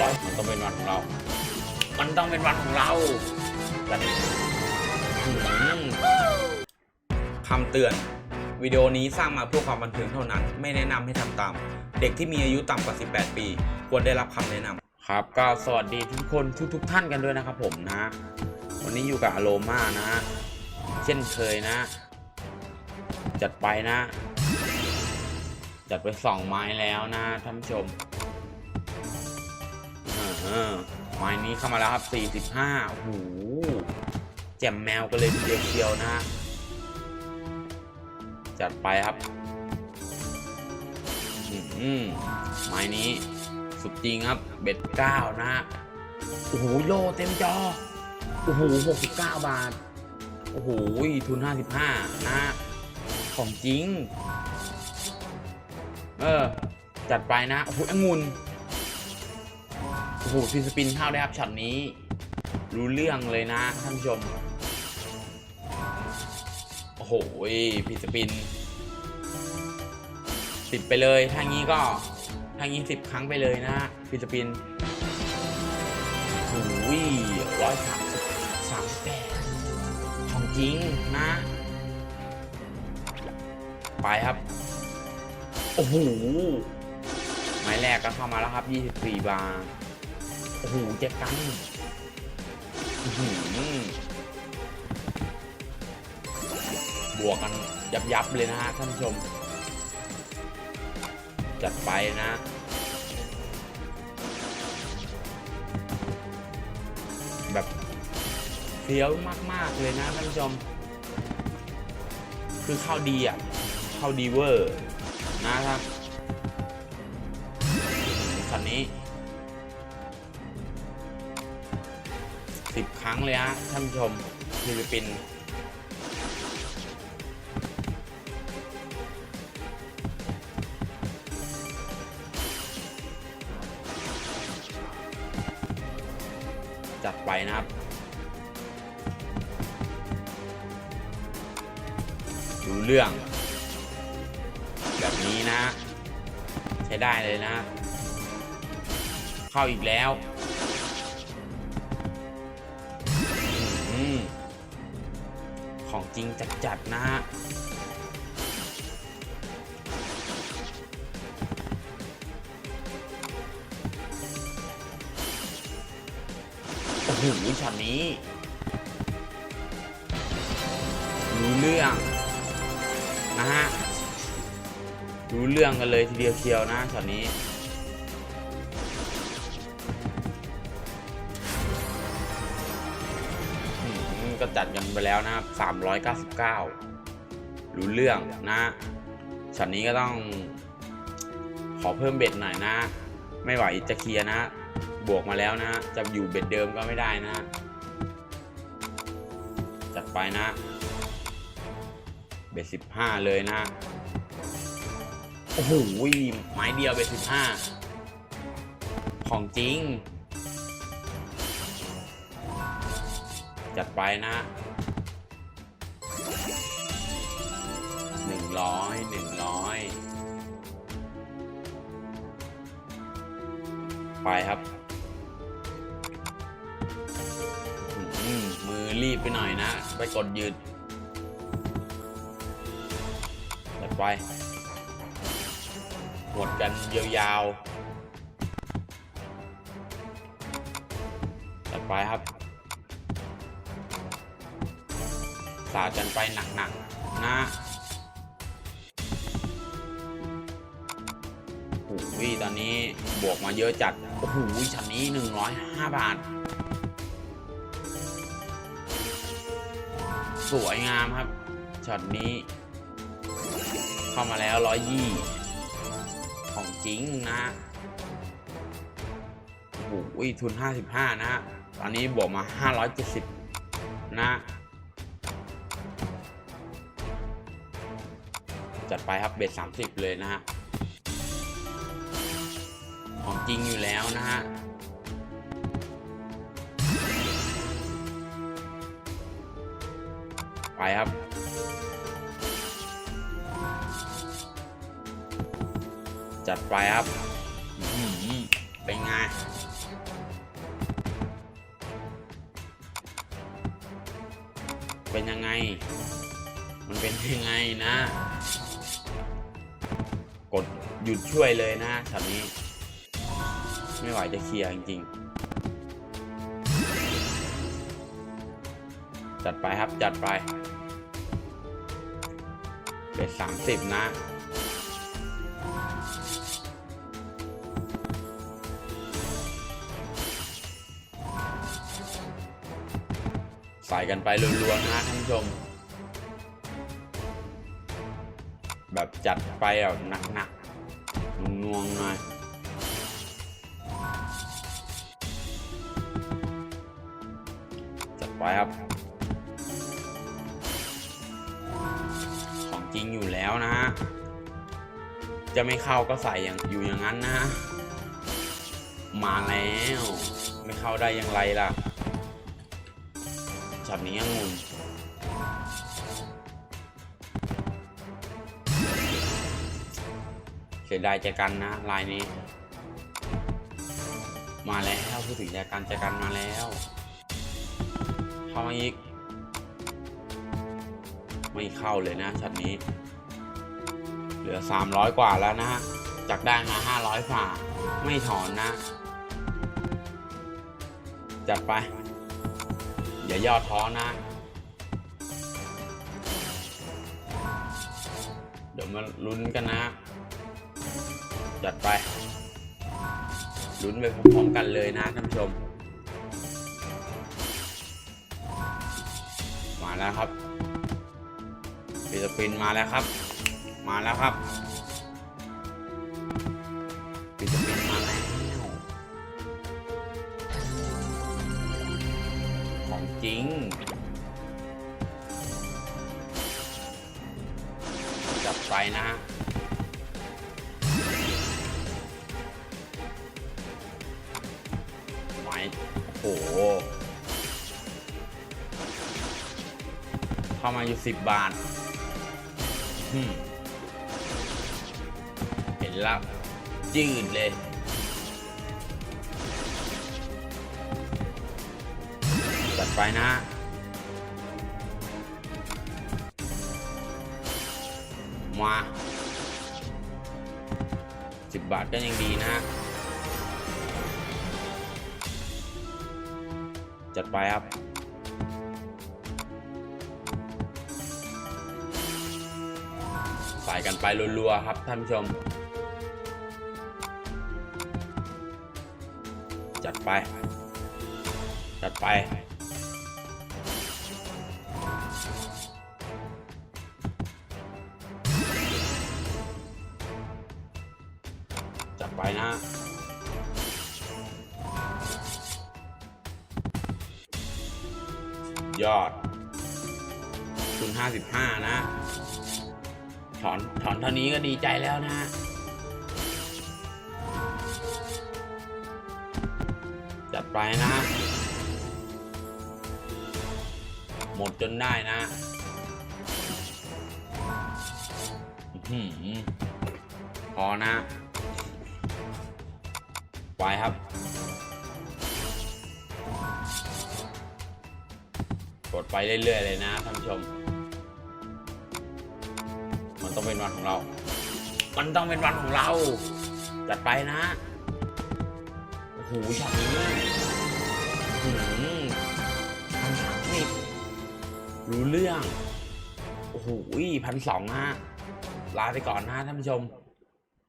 ร้อยมันต้องเป็นวันของเรา มันต้องเป็นวันของเราแต่อื้อหือคำเตือน วิดีโอนี้สร้างมาเพื่อความบันเทิงเท่านั้น ไม่แนะนำให้ทำตาม เด็กที่มีอายุต่ำกว่า 18 ปี ควรได้รับคำแนะนำครับ ก็สวัสดีทุกคนทุกทุกท่านกันด้วยนะครับผมนะ วันนี้อยู่กับอโลมานะ เช่นเคยนะ จัดไปนะจัดไปสองไม้แล้วนะท่านผู้ชม เออไม้นี้เข้ามาแล้วครับ 45โอ้โหแจ่มแมวกันเลยเดียวเชียวนะจัดไปครับอืมไม้นี้สุดจริงครับ เบ็ดเก้านะฮะโอ้โหโลเต็มจอโอ้โห69บาท โอ้โหทุน55นะของจริง เออ จัดไปนะ โอ้โหองุ่น โอ้โหฟิสปินเข้าได้ครับช็อตนี้ รู้เรื่องเลยนะท่านผู้ชม โอ้โหฟิสปินสิบไปเลยทางนี้ก็ทางนี้สิบครั้งไปเลยนะฟิสปินโอ้โหร้อยสามสิบสามแปดของจริงนะ ไปครับ โอ้โหไม้แรกก็เข้ามาแล้วครับ 24 บาท โอ้โหเจ็บกันอื้อหือบวกกันยับยับเลยนะฮะท่านผู้ชม จัดไปนะแบบเฟี้ยวมาก ๆ เลยนะท่านผู้ชม คือเข้าดีอะเข้าดีเวอร์นะครับช็อตนี้ สิบครั้งเลยฮะท่านผู้ชมฟิลิปปินส์จัดไปนะครับ ดูเรื่อง แบบนี้นะ ใช้ได้เลยนะ เข้าอีกแล้ว ของจริงจัดๆนะฮะโอ้โหช็อตนี้รู้เรื่องนะฮะรู้เรื่องกันเลยทีเดียวเชียวนะช็อตนี้ จัดกันไปแล้วนะครับ 399 รู้เรื่องนะช็อตนี้ก็ต้อง ขอเพิ่มเบ็ดหน่อยนะ ไม่ไหวจะเคลียร์นะ บวกมาแล้วนะ จะอยู่เบ็ดเดิมก็ไม่ได้นะ จัดไปนะ เบ็ดสิบห้าเลยนะ โอ้โหไม้เดียวเบ็ดสิบห้าของจริง จัดไปนะหนึ่งร้อยหนึ่งร้อยไปครับมือรีบไปหน่อยนะ ไปกดยืดจัดไป หมดกันยาวๆจัดไปครับ สากันไปหนักๆนะโอ้โหตอนนี้บวกมาเยอะจัด โอ้โหชั้นนี้ 105 บาท สวยงามครับช็อตนี้ เข้ามาแล้วร้อยยี่ของจริงนะโอ้โหทุน 55 นะ ตอนนี้บวกมา 570 นะ จัดไปครับเบ็ด30 เลยนะฮะของจริงอยู่แล้วนะฮะไปครับจัดไปครับ เป็นไง เป็นยังไง มันเป็นยังไงนะ กดหยุดช่วยเลยนะช็อตนี้ ไม่ไหวจะเคลียร์จริงๆ จัดไปครับจัดไปเป็นสามสิบนะใส่กันไปรัวๆนะท่านผู้ชม แบบจัดไปแบบหนักๆนวงๆหน่อยจัดไปครับ ของจริงอยู่แล้วนะฮะจะไม่เข้าก็ใส่อย่างอยู่อย่างนั้นนะ มาแล้ว ไม่เข้าได้อย่างไรล่ะช็อตนี้องุ่น สียดายใจกันนะลายนี้ มาแล้วพูดถึงใจกันใจกันมาแล้วเข้ามาอีก ไม่เข้าเลยนะช็อตนี้ เหลือ 300 กว่าแล้วนะฮะจากได้มา 500ฝ่าไม่ถอนนะ จัดไป อย่าย่อท้อนะเดี๋ยวมาลุ้นกันนะ จัดไปลุ้นไปพร้อมๆกันเลยนะท่านผู้ชม มาแล้วครับฟิลิปปินมาแล้วครับ มาแล้วครับฟิลิปปินมาแล้วของจริงจับไปนะฮะ โอ้โหเข้ามาอยู่สิบบาทเห็นแล้วจืดเลยจัดไปนะมาสิบบาทก็ยังดีนะ จัดไปครับใส่กันไปรัวๆครับท่านผู้ชม จัดไป จัดไป คุณ55นะ ถอนถอนเท่านี้ก็ดีใจแล้วนะจัดไปนะ หมดจนได้นะอื้อหือพอนะ ไปครับ กดไปเรื่อย ๆ เลยนะท่านผู้ชม วันของเรา มันต้องเป็นวันของเรา จัดไปนะ โอ้โหช็อตนี้หืมพันสามสิบรู้เรื่อง โอ้โหพันสองนะลาไปก่อนนะท่านผู้ชม